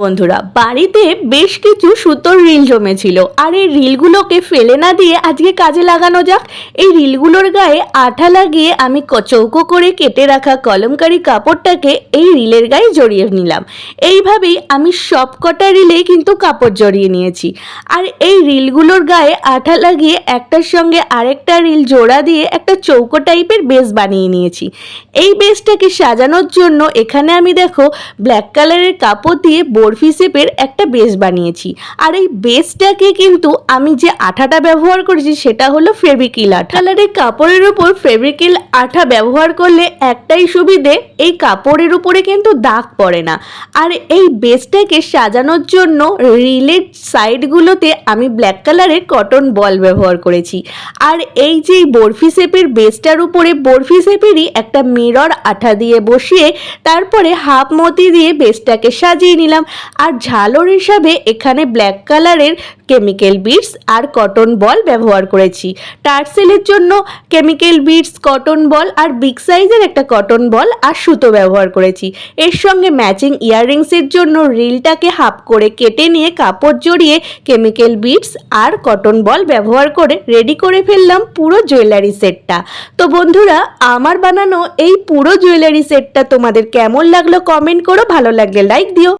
বন্ধুরা, বাড়িতে বেশ কিছু সুতোর রিল জমেছিল। আর এই রিলগুলোকে ফেলে না দিয়ে আজকে কাজে লাগানো যাক। এই রিলগুলোর গায়ে আঠা লাগিয়ে আমি চৌকো করে কেটে রাখা কলমকারি কাপড়টাকে এই রিলের গায়ে জড়িয়ে নিলাম। এইভাবেই আমি সব কটা রিলে কিন্তু কাপড় জড়িয়ে নিয়েছি। আর এই রিলগুলোর গায়ে আঠা লাগিয়ে একটার সঙ্গে আরেকটা রিল জোড়া দিয়ে একটা চৌকো টাইপের বেস বানিয়ে নিয়েছি। এই বেসটাকে সাজানোর জন্য এখানে আমি দেখো, ব্ল্যাক কালারের কাপড় দিয়ে বরফি শেপের একটা বেস বানিয়েছি। আর এই বেসটাকে কিন্তু আমি যে আঠাটা ব্যবহার করেছি, সেটা হলো ফেব্রিকিল আঠা। কালারের কাপড়ের উপর ফেব্রিকিল আঠা ব্যবহার করলে একটাই সুবিধে, এই কাপড়ের উপরে কিন্তু দাগ পড়ে না। আর এই বেসটাকে সাজানোর জন্য রিলের সাইডগুলোতে আমি ব্ল্যাক কালারের কটন বল ব্যবহার করেছি। আর এই যে বরফি শেপের বেসটার উপরে বরফি শেপেরই একটা মিরর আঠা দিয়ে বসিয়ে তারপরে হাফ মতি দিয়ে বেসটাকে সাজিয়ে নিলাম। আর ঝালর হিসাবে এখানে ব্ল্যাক কালারের কেমিক্যাল বিটস আর কটন বল ব্যবহার করেছি। টার্সেলের জন্য কেমিক্যাল বিটস কটন বল আর বিগ সাইজের একটা কটন বল আর সুতো ব্যবহার করেছি। এর সঙ্গে ম্যাচিং ইয়াররিংসের জন্য রিলটাকে হাফ করে কেটে নিয়ে কাপড় জড়িয়ে কেমিক্যাল বিটস আর কটন বল ব্যবহার করে রেডি করে ফেললাম পুরো জুয়েলারি সেটটা তো বন্ধুরা, আমার বানানো এই পুরো জুয়েলারি সেটটা তোমাদের কেমন লাগল কমেন্ট করো, ভালো লাগলে লাইক দিও।